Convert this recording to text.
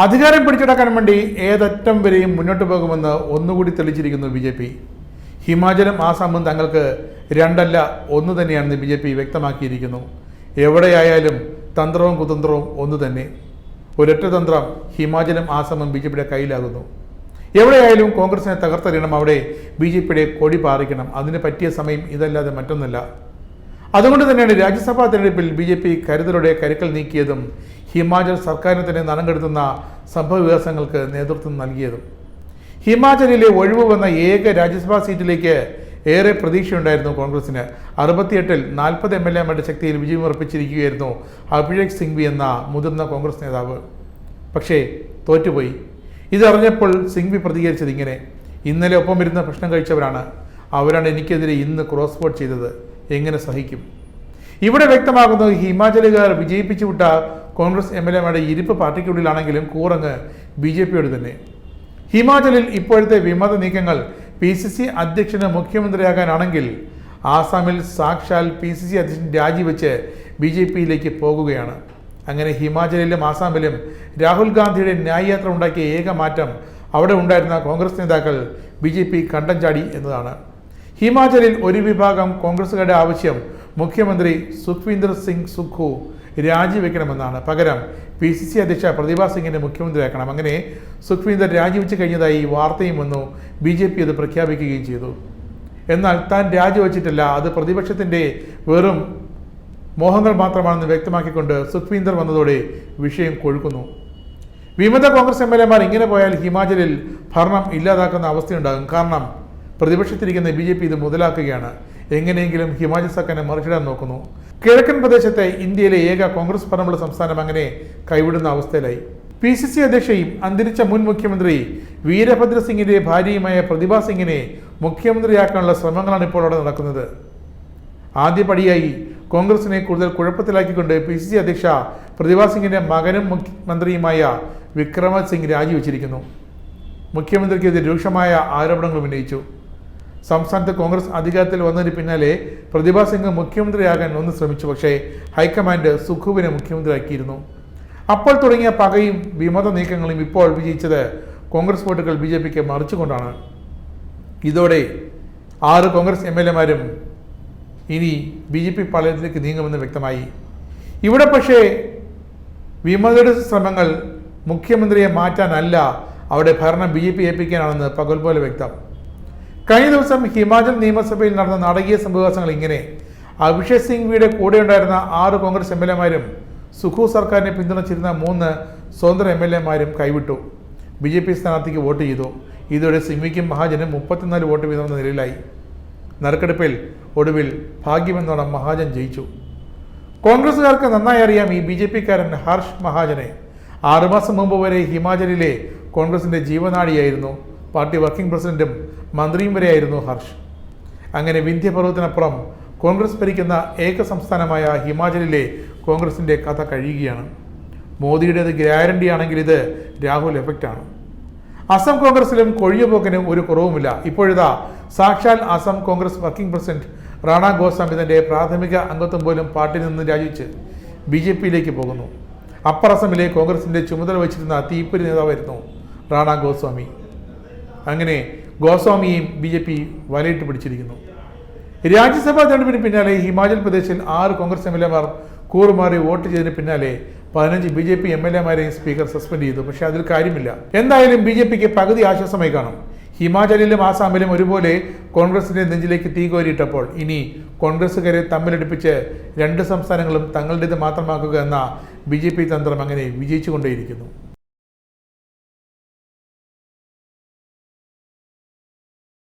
അധികാരം പിടിച്ചെടുക്കാൻ വേണ്ടി ഏതറ്റം വരെയും മുന്നോട്ട് പോകുമെന്ന് ഒന്നുകൂടി തെളിച്ചിരിക്കുന്നു ബി ജെ പി. ഹിമാചലും ആസാമും തങ്ങൾക്ക് രണ്ടല്ല ഒന്ന് തന്നെയാണെന്ന് ബി ജെ പി വ്യക്തമാക്കിയിരിക്കുന്നു. എവിടെയായാലും തന്ത്രവും കുതന്ത്രവും ഒന്ന് തന്നെ. ഒരൊറ്റ തന്ത്രം ഹിമാചലും ആസാമും ബി ജെ പിയുടെ കയ്യിലാകുന്നു. എവിടെയായാലും കോൺഗ്രസിനെ തകർത്തെറിയണം അവിടെ ബി ജെ പിയുടെ കൊടി പാറിക്കണം. അതിന് പറ്റിയ സമയം ഇതല്ലാതെ മറ്റൊന്നല്ല. അതുകൊണ്ട് തന്നെയാണ് രാജ്യസഭാ തെരഞ്ഞെടുപ്പിൽ ബി ജെ പി കരുതലോടെ കരുക്കൾ നീക്കിയതും ഹിമാചൽ സർക്കാരിന് തന്നെ നനം കെടുത്തുന്ന സംഭവ വികാസങ്ങൾക്ക് നേതൃത്വം നൽകിയതും. ഹിമാചലിലെ ഒഴിവ് വന്ന ഏക രാജ്യസഭാ സീറ്റിലേക്ക് ഏറെ പ്രതീക്ഷയുണ്ടായിരുന്നു കോൺഗ്രസിന് അറുപത്തിയെട്ടിൽ നാൽപ്പത് എം എൽ എമാരുടെ ശക്തിയിൽ വിജയമുറപ്പിച്ചിരിക്കുകയായിരുന്നു അഭിഷേക് സിംഗ്വി എന്ന മുതിർന്ന കോൺഗ്രസ് നേതാവ്. പക്ഷേ തോറ്റുപോയി. ഇതറിഞ്ഞപ്പോൾ സിംഗ്വി പ്രതികരിച്ചത് ഇങ്ങനെ ഇന്നലെ ഒപ്പം ഇരുന്ന ഭക്ഷണം കഴിച്ചവരാണ്. അവരാണ് എനിക്കെതിരെ ഇന്ന് ക്രോസ് വോട്ട് ചെയ്തത്. എങ്ങനെ സഹിക്കും? ഇവിടെ വ്യക്തമാകുന്നത് ഹിമാചലുകാർ വിജയിപ്പിച്ചു വിട്ട കോൺഗ്രസ് എം എൽ എമാരുടെ ഇരിപ്പ് പാർട്ടിക്കുള്ളിലാണെങ്കിലും കൂറങ്ങ് ബി ജെ പിയോട് തന്നെ. ഹിമാചലിൽ ഇപ്പോഴത്തെ വിമത നീക്കങ്ങൾ പി സി സി അധ്യക്ഷന് മുഖ്യമന്ത്രിയാകാനാണെങ്കിൽ ആസാമിൽ സാക്ഷാൽ പി സി സി അധ്യക്ഷൻ രാജിവെച്ച് ബി ജെ പിയിലേക്ക് പോകുകയാണ്. അങ്ങനെ ഹിമാചലിലും ആസാമിലും രാഹുൽ ഗാന്ധിയുടെ ന്യായയാത്ര ഉണ്ടാക്കിയ ഏക മാറ്റം അവിടെ ഉണ്ടായിരുന്ന കോൺഗ്രസ് നേതാക്കൾ ബി ജെ പി കണ്ടം ചാടി എന്നതാണ്. ഹിമാചലിൽ ഒരു വിഭാഗം കോൺഗ്രസുകാരുടെ ആവശ്യം മുഖ്യമന്ത്രി സുഖ്വീന്ദർ സിംഗ് സുഖു രാജിവെക്കണമെന്നാണ്. പകരം പി സി സി അധ്യക്ഷ പ്രതിഭ സിംഗിനെ മുഖ്യമന്ത്രിയാക്കണം. അങ്ങനെ സുഖ്വീന്ദർ രാജിവെച്ച് കഴിഞ്ഞതായി വാർത്തയും വന്നു. ബി ജെ പി അത് പ്രഖ്യാപിക്കുകയും ചെയ്തു. എന്നാൽ താൻ രാജിവെച്ചിട്ടില്ല. അത് പ്രതിപക്ഷത്തിന്റെ വെറും മോഹങ്ങൾ മാത്രമാണെന്ന് വ്യക്തമാക്കിക്കൊണ്ട് സുഖ്വീന്ദർ വന്നതോടെ വിഷയം കൊഴുക്കുന്നു. വിമത കോൺഗ്രസ് എം എൽ എമാർ ഇങ്ങനെ പോയാൽ ഹിമാചലിൽ ഭരണം ഇല്ലാതാക്കുന്ന അവസ്ഥയുണ്ടാകും. കാരണം പ്രതിപക്ഷത്തിരിക്കുന്ന ബി ജെ പി ഇത് മുതലാക്കുകയാണ്. എങ്ങനെയെങ്കിലും ഹിമാചൽ സർക്കാരിനെ മറിച്ചിടാൻ നോക്കുന്നു. കിഴക്കൻ പ്രദേശത്തെ ഇന്ത്യയിലെ ഏക കോൺഗ്രസ് ഭരണമുള്ള സംസ്ഥാനം അങ്ങനെ കൈവിടുന്ന അവസ്ഥയിലായി. പി സി സി അധ്യക്ഷയും അന്തരിച്ച മുൻ മുഖ്യമന്ത്രി വീരഭദ്ര സിംഗിന്റെ ഭാര്യയുമായ പ്രതിഭ സിംഗിനെ മുഖ്യമന്ത്രിയാക്കാനുള്ള ശ്രമങ്ങളാണ് ഇപ്പോൾ അവിടെ നടക്കുന്നത്. ആദ്യപടിയായി കോൺഗ്രസിനെ കൂടുതൽ കുഴപ്പത്തിലാക്കിക്കൊണ്ട് പി സി സി അധ്യക്ഷ പ്രതിഭാ സിംഗിന്റെ മകനും മുഖ്യമന്ത്രിയുമായ വിക്രമ സിംഗ് രാജിവെച്ചിരിക്കുന്നു. മുഖ്യമന്ത്രിക്കെതിരെ രൂക്ഷമായ ആരോപണങ്ങൾ ഉന്നയിച്ചു. സംസ്ഥാനത്ത് കോൺഗ്രസ് അധികാരത്തിൽ വന്നതിന് പിന്നാലെ പ്രതിഭാ സിംഗ് മുഖ്യമന്ത്രിയാകാൻ ഒന്ന് ശ്രമിച്ചു. പക്ഷേ ഹൈക്കമാൻഡ് സുഖുവിനെ മുഖ്യമന്ത്രിയാക്കിയിരുന്നു. അപ്പോൾ തുടങ്ങിയ പകയും വിമത നീക്കങ്ങളും ഇപ്പോൾ വിജയിച്ചത് കോൺഗ്രസ് വോട്ടുകൾ ബി ജെ പിക്ക് മറിച്ചുകൊണ്ടാണ്. ഇതോടെ ആറ് കോൺഗ്രസ് എം എൽ എമാരും ഇനി ബി ജെ പി പാളയത്തിലേക്ക് നീങ്ങുമെന്ന് വ്യക്തമായി. ഇവിടെ പക്ഷേ വിമതയുടെ ശ്രമങ്ങൾ മുഖ്യമന്ത്രിയെ മാറ്റാനല്ല അവിടെ ഭരണം ബി ജെ പി ഏൽപ്പിക്കാനാണെന്ന് പകൽ പോലെ വ്യക്തം. കഴിഞ്ഞ ദിവസം ഹിമാചൽ നിയമസഭയിൽ നടന്ന നാടകീയ സംഭവങ്ങൾ ഇങ്ങനെ അഭിഷേക് സിംഗ്വിയുടെ കൂടെയുണ്ടായിരുന്ന ആറ് കോൺഗ്രസ് എം എൽ എമാരും സുഖു സർക്കാരിനെ പിന്തുണച്ചിരുന്ന മൂന്ന് സ്വതന്ത്ര എം എൽ എമാരും കൈവിട്ടു. ബി ജെ പി സ്ഥാനാർത്ഥിക്ക് വോട്ട് ചെയ്തു. ഇതോടെ സിംഗ്വിക്കും മഹാജനും മുപ്പത്തിനാല് വോട്ട് വീതമെന്ന നിലയിലായി. നറുക്കെടുപ്പിൽ ഒടുവിൽ ഭാഗ്യമെന്നോണം മഹാജൻ ജയിച്ചു. കോൺഗ്രസുകാർക്ക് നന്നായി അറിയാം ഈ ബി ജെ പിക്കാരൻ ഹർഷ് മഹാജനെ. ആറുമാസം മുമ്പ് വരെ ഹിമാചലിലെ കോൺഗ്രസിന്റെ ജീവനാടിയായിരുന്നു പാർട്ടി വർക്കിംഗ് പ്രസിഡന്റും മന്ത്രിയും വരെയായിരുന്നു ഹർഷ്. അങ്ങനെ വിന്ധ്യപർവത്തിനപ്പുറം കോൺഗ്രസ് ഭരിക്കുന്ന ഏക സംസ്ഥാനമായ ഹിമാചലിലെ കോൺഗ്രസിന്റെ കഥ കഴിയുകയാണ്. മോദിയുടേത് ഗ്യാരണ്ടി ആണെങ്കിൽ ഇത് രാഹുൽ എഫക്റ്റാണ് അസം കോൺഗ്രസിലും കൊഴിയപോക്കിനും ഒരു കുറവുമില്ല. ഇപ്പോഴിതാ സാക്ഷാൽ അസം കോൺഗ്രസ് വർക്കിംഗ് പ്രസിഡന്റ് റാണ ഗോസ്വാമി തന്റെ പ്രാഥമിക അംഗത്വം പോലും പാർട്ടിയിൽ നിന്ന് രാജിച്ച് ബി ജെ പിയിലേക്ക് പോകുന്നു. അപ്പർ അസമിലെ കോൺഗ്രസിന്റെ ചുമതല വഹിച്ചിരുന്ന തീപ്പൊരി നേതാവായിരുന്നു റാണ ഗോസ്വാമി. അങ്ങനെ ഗോസ്വാമിയെയും ബി ജെ പി വലയിട്ട് പിടിച്ചിരിക്കുന്നു. രാജ്യസഭാ തെരഞ്ഞെടുപ്പിന് പിന്നാലെ ഹിമാചൽ പ്രദേശിൽ ആറ് കോൺഗ്രസ് എം എൽ എമാർ കൂറുമാറി വോട്ട് ചെയ്തതിന് പിന്നാലെ പതിനഞ്ച് B J P M L എമാരെയും speaker suspend ചെയ്തു. പക്ഷേ അതിൽ കാര്യമില്ല. എന്തായാലും ബി ജെ പിക്ക് പകുതി ആശ്വാസമായി കാണും. ഹിമാചലിലും ആസാമിലും ഒരുപോലെ കോൺഗ്രസിന്റെ നെഞ്ചിലേക്ക് തീ കോരിയിട്ടപ്പോൾ ഇനി കോൺഗ്രസുകാരെ തമ്മിലടിപ്പിച്ച് രണ്ട് സംസ്ഥാനങ്ങളും തങ്ങളുടേത് മാത്രമാക്കുക എന്ന ബി തന്ത്രം അങ്ങനെ വിജയിച്ചുകൊണ്ടേയിരിക്കുന്നു.